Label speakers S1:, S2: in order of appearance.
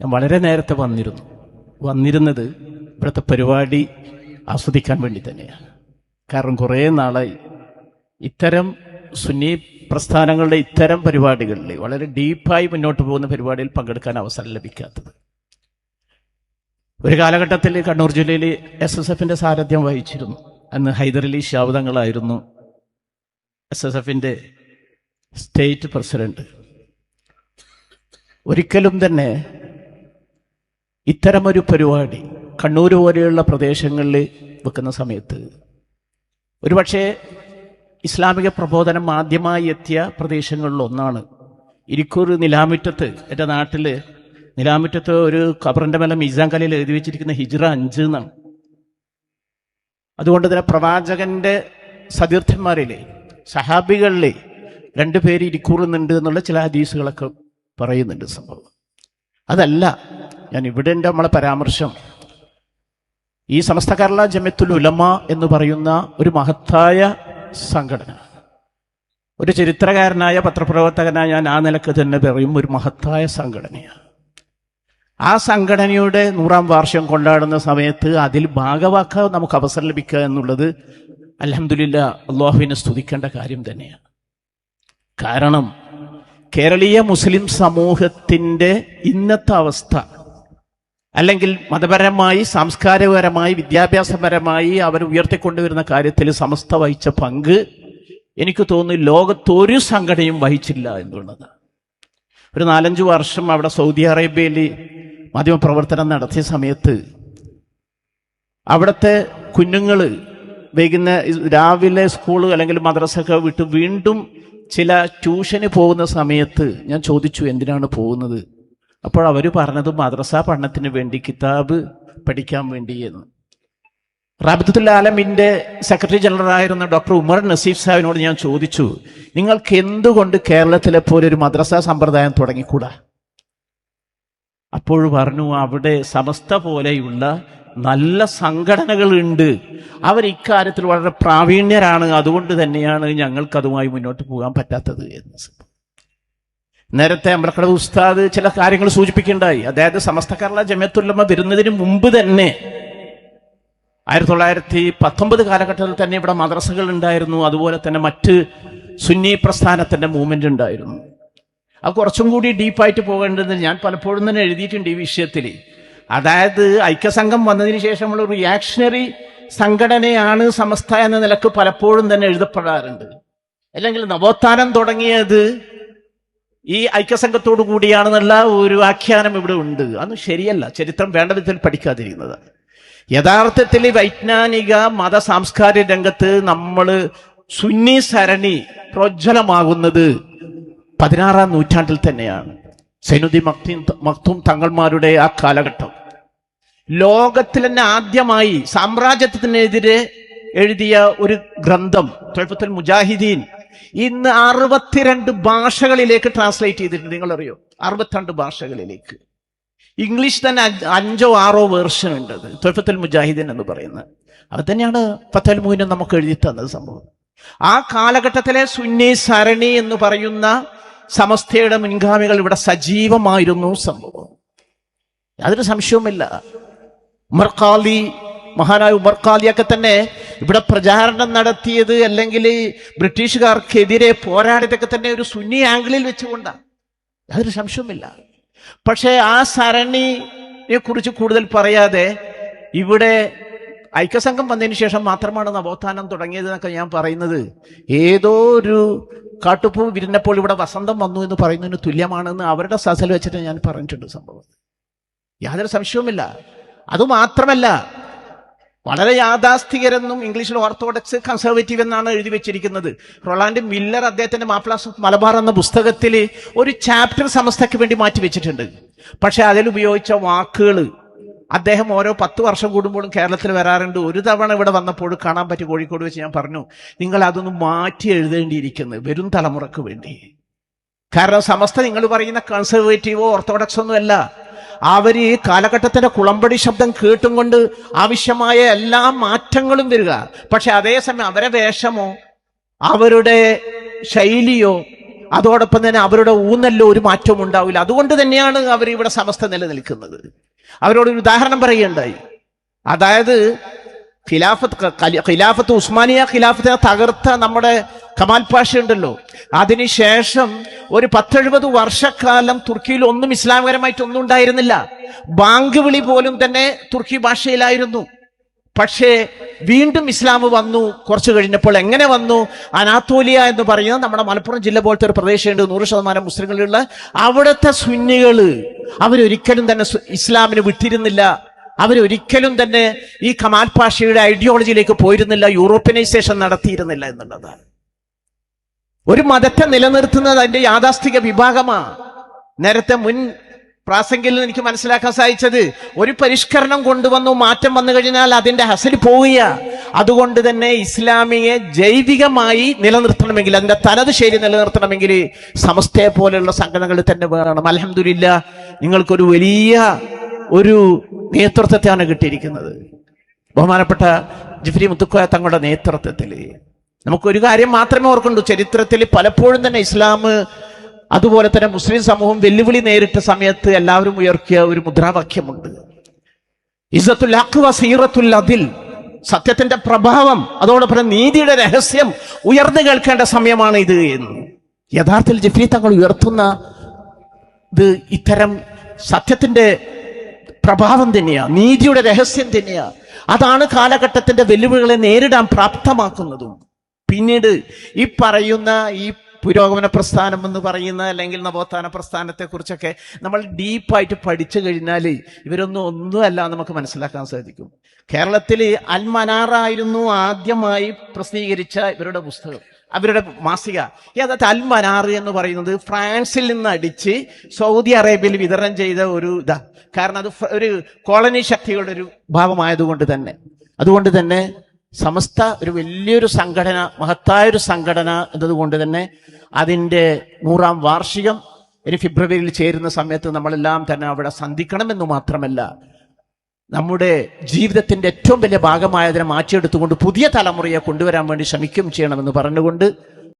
S1: ഞാൻ വളരെ നേരത്തെ വന്നിരുന്നു. വന്നിരുന്നത് ഇവിടുത്തെ പരിപാടി ആസ്വദിക്കാൻ വേണ്ടി തന്നെയാണ്. കാരണം കുറേ നാളായി ഇത്തരം സുന്നി പ്രസ്ഥാനങ്ങളുടെ ഇത്തരം പരിപാടികളിൽ വളരെ ഡീപ്പായി മുന്നോട്ട് പോകുന്ന പരിപാടിയിൽ പങ്കെടുക്കാൻ അവസരം ലഭിക്കാത്തത്. ഒരു കാലഘട്ടത്തിൽ കണ്ണൂർ ജില്ലയിൽ എസ് എസ് എഫിന്റെ സാരഥ്യം വഹിച്ചിരുന്നു. അന്ന് ഹൈദരലി ശാബ്ദങ്ങളായിരുന്നു എസ് എസ് എഫിന്റെ സ്റ്റേറ്റ് പ്രസിഡന്റ്. ഒരിക്കലും തന്നെ ഇത്തരമൊരു പരിപാടി കണ്ണൂർ പോലെയുള്ള പ്രദേശങ്ങളിൽ വെക്കുന്ന സമയത്ത് ഒരുപക്ഷെ ഇസ്ലാമിക പ്രബോധനം ആദ്യമായി എത്തിയ പ്രദേശങ്ങളിലൊന്നാണ് ഇരിക്കൂർ നിലാമുറ്റത്ത് എന്റെ നാട്ടിൽ നിലാമുറ്റത്ത് ഒരു ഖബറിന്റെ മേലെ മീസാൻ കലയിൽ എഴുതി വെച്ചിരിക്കുന്ന ഹിജ്റ അഞ്ച് എന്നാണ്. അതുകൊണ്ട് തന്നെ പ്രവാചകന്റെ സതീർത്ഥന്മാരിലെ സഹാബികളിലെ രണ്ടു പേര് ഇരിക്കൂറുന്നുണ്ട് എന്നുള്ള ചില ഹദീസുകളൊക്കെ പറയുന്നുണ്ട് സംഭവം. അതല്ല ഞാൻ ഇവിടെ എന്റെ നമ്മളെ പരാമർശം. ഈ സമസ്ത കേരള ജമ്യത്തുൽ ഉലമ എന്ന് പറയുന്ന ഒരു മഹത്തായ സംഘടന. ഒരു ചരിത്രകാരനായ പത്രപ്രവർത്തകനായ ഞാൻ ആ നിലയ്ക്ക് തന്നെ പറയും ഒരു മഹത്തായ സംഘടനയാണ്. ആ സംഘടനയുടെ നൂറാം വാർഷം കൊണ്ടാടുന്ന സമയത്ത് അതിൽ ഭാഗവാക്കാൻ നമുക്ക് അവസരം ലഭിക്കുക എന്നുള്ളത് അലഹമില്ല അള്ളാഹുവിനെ സ്തുതിക്കേണ്ട കാര്യം തന്നെയാണ്. കാരണം കേരളീയ മുസ്ലിം സമൂഹത്തിന്റെ ഇന്നത്തെ അവസ്ഥ അല്ലെങ്കിൽ മതപരമായി സാംസ്കാരികപരമായി വിദ്യാഭ്യാസപരമായി അവർ ഉയർത്തിക്കൊണ്ടുവരുന്ന കാര്യത്തിൽ സമസ്ത വഹിച്ച പങ്ക് എനിക്ക് തോന്നി ലോകത്തൊരു സംഘടനയും വഹിച്ചില്ല എന്നുള്ളത്. ഒരു നാലഞ്ച് വർഷം അവിടെ സൗദി അറേബ്യയിൽ മാധ്യമപ്രവർത്തനം നടത്തിയ സമയത്ത് അവിടുത്തെ കുഞ്ഞുങ്ങൾ വൈകുന്ന രാവിലെ സ്കൂൾ അല്ലെങ്കിൽ മദ്രസൊക്കെ വിട്ട് വീണ്ടും ചില ട്യൂഷന് പോകുന്ന സമയത്ത് ഞാൻ ചോദിച്ചു എന്തിനാണ് പോകുന്നത്? അപ്പോൾ അവർ പറഞ്ഞത് മദ്രസ പഠനത്തിന് വേണ്ടി കിതാബ് പഠിക്കാൻ വേണ്ടി എന്ന്. റാബിത്തുൽ ആലമിന്റെ സെക്രട്ടറി ജനറൽ ആയിരുന്ന ഡോക്ടർ ഉമർ നസീഫ് സാഹിബിനോട് ഞാൻ ചോദിച്ചു നിങ്ങൾക്ക് എന്തുകൊണ്ട് കേരളത്തിലെ പോലെ ഒരു മദ്രസ സമ്പ്രദായം തുടങ്ങിക്കൂടാ? അപ്പോൾ പറഞ്ഞു അവിടെ സമസ്ത പോലെയുള്ള നല്ല സംഘടനകളുണ്ട്. അവർ ഇക്കാര്യത്തിൽ വളരെ പ്രാവീണ്യരാണ്. അതുകൊണ്ട് തന്നെയാണ് ഞങ്ങൾക്കതുമായി മുന്നോട്ട് പോകാൻ പറ്റാത്തത് എന്ന്. നേരത്തെ അമ്രക്കട ഉസ്താദ് ചില കാര്യങ്ങൾ സൂചിപ്പിക്കേണ്ടായി അതായത് സമസ്ത കേരള ജമയത്തുല്ലമ്മ വരുന്നതിന് മുമ്പ് തന്നെ ആയിരത്തി തൊള്ളായിരത്തി പത്തൊമ്പത് കാലഘട്ടത്തിൽ തന്നെ ഇവിടെ മദ്രസകൾ ഉണ്ടായിരുന്നു. അതുപോലെ തന്നെ മറ്റ് സുന്നി പ്രസ്ഥാനത്തിന്റെ മൂവ്മെന്റ് ഉണ്ടായിരുന്നു. അത് കുറച്ചും കൂടി ഡീപ്പായിട്ട് പോകേണ്ടത് ഞാൻ പലപ്പോഴും തന്നെ എഴുതിയിട്ടുണ്ട് ഈ വിഷയത്തിൽ. അതായത് ഐക്യസംഘം വന്നതിന് ശേഷമുള്ള റിയാക്ഷണറി സംഘടനയാണ് സമസ്ത എന്ന നിലയ്ക്ക് പലപ്പോഴും തന്നെ എഴുതപ്പെടാറുണ്ട്. അല്ലെങ്കിൽ നവോത്ഥാനം തുടങ്ങിയത് ഈ ഐക്യസംഘത്തോടു കൂടിയാണെന്നുള്ള ഒരു ആഖ്യാനം ഇവിടെ ഉണ്ട്. അന്ന് ശരിയല്ല. ചരിത്രം വേണ്ട വിധത്തിൽ പഠിക്കാതിരിക്കുന്നത്. യഥാർത്ഥത്തിൽ വൈജ്ഞാനിക മത സാംസ്കാരിക രംഗത്ത് നമ്മൾ സുന്നി സരണി പ്രോജ്വലമാകുന്നത് പതിനാറാം നൂറ്റാണ്ടിൽ തന്നെയാണ്. സൈനുദ്ദീൻ മക്തി മക്തും തങ്ങൾമാരുടെ ആ കാലഘട്ടം. ലോകത്തിൽ തന്നെ ആദ്യമായി സാമ്രാജ്യത്തിനെതിരെ എഴുതിയ ഒരു ഗ്രന്ഥം തൊഴപ്പത്തുൽ മുജാഹിദീൻ ഇന്ന് അറുപത്തിരണ്ട് ഭാഷകളിലേക്ക് ട്രാൻസ്ലേറ്റ് ചെയ്തിട്ടുണ്ട്. നിങ്ങൾ അറിയോ അറുപത്തിരണ്ട് ഭാഷകളിലേക്ക്. ഇംഗ്ലീഷ് തന്നെ അഞ്ചോ ആറോ വേർഷൻ ഉണ്ട് അത്. തൊഴപ്പത്തുൽ മുജാഹിദീൻ എന്ന് പറയുന്നത്. അത് തന്നെയാണ് ഫത്തൽ മുഹിനും നമുക്ക് എഴുതി തന്നത് സംഭവം. ആ കാലഘട്ടത്തിലെ സുന്നി സരണി എന്ന് പറയുന്ന സമസ്തയുടെ മുൻഗാമികൾ ഇവിടെ സജീവമായിരുന്നു സംഭവം. യാതൊരു സംശയവുമില്ല. ഉമർഖാലി മഹാനായ ഉമർഖാലിയൊക്കെ തന്നെ ഇവിടെ പ്രചാരണം നടത്തിയത് അല്ലെങ്കിൽ ബ്രിട്ടീഷുകാർക്കെതിരെ പോരാടിയതൊക്കെ തന്നെ ഒരു സുന്നി ആംഗിളിൽ വെച്ചുകൊണ്ടാണ് അതൊരു സംശയമില്ല പക്ഷേ ആ സരണിയെ കുറിച്ച് കൂടുതൽ പറയാതെ ഇവിടെ ഐക്യസംഘം വന്നതിന് ശേഷം മാത്രമാണ് നവോത്ഥാനം തുടങ്ങിയതെന്നൊക്കെ ഞാൻ പറയുന്നത്. ഏതോ ഒരു കാട്ടുപൂ വിരിഞ്ഞപ്പോൾ ഇവിടെ വസന്തം വന്നു എന്ന് പറയുന്നതിന് തുല്യമാണെന്ന് അവരുടെ സസൽ വെച്ചിട്ട് ഞാൻ പറഞ്ഞിട്ടുണ്ട് സംഭവം. യാതൊരു സംശയവുമില്ല. അതുമാത്രമല്ല വളരെ യാഥാസ്ഥികരെന്നും ഇംഗ്ലീഷിൽ ഓർത്തഡോക്സ് കൺസർവേറ്റീവ് എന്നാണ് എഴുതി വെച്ചിരിക്കുന്നത്. റൊളാൻഡ് മില്ലർ അദ്ദേഹത്തിന്റെ മാപ്ലാസ് മലബാർ എന്ന പുസ്തകത്തിൽ ഒരു ചാപ്റ്റർ സമസ്തയ്ക്ക് വേണ്ടി മാറ്റി വെച്ചിട്ടുണ്ട്. പക്ഷെ അതിൽ ഉപയോഗിച്ച വാക്കുകൾ അദ്ദേഹം ഓരോ പത്ത് വർഷം കൂടുമ്പോഴും കേരളത്തിൽ വരാറുണ്ട്. ഒരു തവണ ഇവിടെ വന്നപ്പോൾ കാണാൻ പറ്റി കോഴിക്കോട് വെച്ച് ഞാൻ പറഞ്ഞു നിങ്ങൾ അതൊന്ന് മാറ്റി എഴുതേണ്ടിയിരിക്കുന്നത് വരും തലമുറയ്ക്ക് വേണ്ടി. കാരണം സമസ്ത നിങ്ങൾ പറയുന്ന കൺസർവേറ്റീവോ ഓർത്തോഡോക്സോ ഒന്നും അല്ല അവർ ഈ കാലഘട്ടത്തിന്റെ കുളമ്പടി ശബ്ദം കേട്ടും കൊണ്ട് ആവശ്യമായ എല്ലാ മാറ്റങ്ങളും വരിക. പക്ഷെ അതേസമയം അവരെ വേഷമോ അവരുടെ ശൈലിയോ അതോടൊപ്പം തന്നെ അവരുടെ ഊന്നല്ലോ ഒരു മാറ്റവും ഉണ്ടാവില്ല. അതുകൊണ്ട് തന്നെയാണ് അവർ ഇവിടെ സമസ്ത നിലനിൽക്കുന്നത്. അവരോട് ഒരു ഉദാഹരണം പറയുകയുണ്ടായി. അതായത് ഖിലാഫത്ത് ഖിലാഫത്ത് ഉസ്മാനിയ ഖിലാഫത്തിനെ തകർത്ത നമ്മുടെ കമാൽ പാഷ ഉണ്ടല്ലോ അതിനുശേഷം ഒരു പത്തെഴുപത് വർഷക്കാലം തുർക്കിയിൽ ഒന്നും ഇസ്ലാമപരമായിട്ട് ഒന്നും ഉണ്ടായിരുന്നില്ല. ബാങ്ക് വിളി പോലും തന്നെ തുർക്കി ഭാഷയിലായിരുന്നു. പക്ഷേ വീണ്ടും ഇസ്ലാം വന്നു. കുറച്ച് കഴിഞ്ഞപ്പോൾ എങ്ങനെ വന്നു? അനാത്തോലിയ എന്ന് പറയുന്നത് നമ്മുടെ മലപ്പുറം ജില്ല പോലത്തെ ഒരു പ്രദേശമുണ്ട്. നൂറ് ശതമാനം മുസ്ലിങ്ങളുള്ള അവിടുത്തെ സുന്നികൾ അവരൊരിക്കലും തന്നെ ഇസ്ലാമിന് വിട്ടിരുന്നില്ല. അവരൊരിക്കലും തന്നെ ഈ കമാൽ പാഷയുടെ ഐഡിയോളജിയിലേക്ക് പോയിരുന്നില്ല. യൂറോപ്യനൈസേഷൻ നടത്തിയിരുന്നില്ല എന്നുള്ളതാണ്. ഒരു മതത്തെ നിലനിർത്തുന്നത് അതിന്റെ യാഥാസ്ഥിക വിഭാഗമാണ് നേരത്തെ മുൻ പ്രാസംഗിൽ എനിക്ക് മനസ്സിലാക്കാൻ സാധിച്ചത് ഒരു പരിഷ്കരണം കൊണ്ടുവന്നു മാറ്റം വന്നു കഴിഞ്ഞാൽ അതിന്റെ ഹസൽ പോവുക അതുകൊണ്ട് തന്നെ ഇസ്ലാമിയെ ജൈവികമായി നിലനിർത്തണമെങ്കിൽ അതിന്റെ തനത് ശരി നിലനിർത്തണമെങ്കിൽ സമസ്തയെ പോലെയുള്ള സംഘടനകൾ തന്നെ വേണം. അലഹമില്ല നിങ്ങൾക്കൊരു വലിയ ഒരു നേതൃത്വത്തെയാണ് കിട്ടിയിരിക്കുന്നത്. ബഹുമാനപ്പെട്ട ജിഫ്രി മുത്തുക്കോയ തങ്ങളുടെ നേതൃത്വത്തിൽ നമുക്കൊരു കാര്യം മാത്രമേ ഓർക്കുള്ളൂ ചരിത്രത്തിൽ പലപ്പോഴും തന്നെ ഇസ്ലാം അതുപോലെ തന്നെ മുസ്ലിം സമൂഹം വെല്ലുവിളി നേരിട്ട സമയത്ത് എല്ലാവരും ഉയർത്തിയ ഒരു മുദ്രാവാക്യമുണ്ട്. ഇസത്തുൽ അഖ്വ സീറത്തുൽ അതിൽ സത്യത്തിന്റെ പ്രഭാവം അതോടൊപ്പം നീതിയുടെ രഹസ്യം ഉയർന്നു കേൾക്കേണ്ട സമയമാണ് ഇത് എന്ന്. യഥാർത്ഥത്തിൽ ജിഫ്രി തങ്ങൾ ഉയർത്തുന്ന ഇത് ഇത്തരം സത്യത്തിന്റെ പ്രഭാവം തന്നെയാ നീതിയുടെ രഹസ്യം തന്നെയാ. അതാണ് കാലഘട്ടത്തിന്റെ വെല്ലുവിളികളെ നേരിടാൻ പ്രാപ്തമാക്കുന്നതും. പിന്നീട് ഈ പറയുന്ന ഈ പുരോഗമന പ്രസ്ഥാനം എന്ന് പറയുന്ന അല്ലെങ്കിൽ നവോത്ഥാന പ്രസ്ഥാനത്തെ കുറിച്ചൊക്കെ നമ്മൾ ഡീപ്പായിട്ട് പഠിച്ചു കഴിഞ്ഞാൽ ഇവരൊന്നും ഒന്നുമല്ല നമുക്ക് മനസ്സിലാക്കാൻ സാധിക്കും. കേരളത്തിൽ അൽമനാറായിരുന്നു ആദ്യമായി പ്രസിദ്ധീകരിച്ച ഇവരുടെ പുസ്തകം അവരുടെ മാസിക. യഥാർത്ഥ അൽ മനാർ എന്ന് പറയുന്നത് ഫ്രാൻസിൽ നിന്ന് അടിച്ച് സൗദി അറേബ്യയിൽ വിതരണം ചെയ്ത ഒരു ഇതാ. കാരണം അത് ഒരു കോളനി ശക്തികളുടെ ഒരു ഭാവമായതുകൊണ്ട് തന്നെ. അതുകൊണ്ട് തന്നെ സമസ്ത ഒരു വലിയൊരു സംഘടന മഹത്തായൊരു സംഘടന എന്നതുകൊണ്ട് തന്നെ അതിന്റെ നൂറാം വാർഷികം ഇനി ഫെബ്രുവരിയിൽ ചേരുന്ന സമയത്ത് നമ്മളെല്ലാം തന്നെ അവിടെ സന്ധിക്കണമെന്ന് മാത്രമല്ല നമ്മുടെ ജീവിതത്തിന്റെ ഏറ്റവും വലിയ ഭാഗമായതിനെ മാറ്റിയെടുത്തുകൊണ്ട് പുതിയ തലമുറയെ കൊണ്ടുവരാൻ വേണ്ടി ശ്രമിക്കുകയും ചെയ്യണമെന്ന് പറഞ്ഞുകൊണ്ട്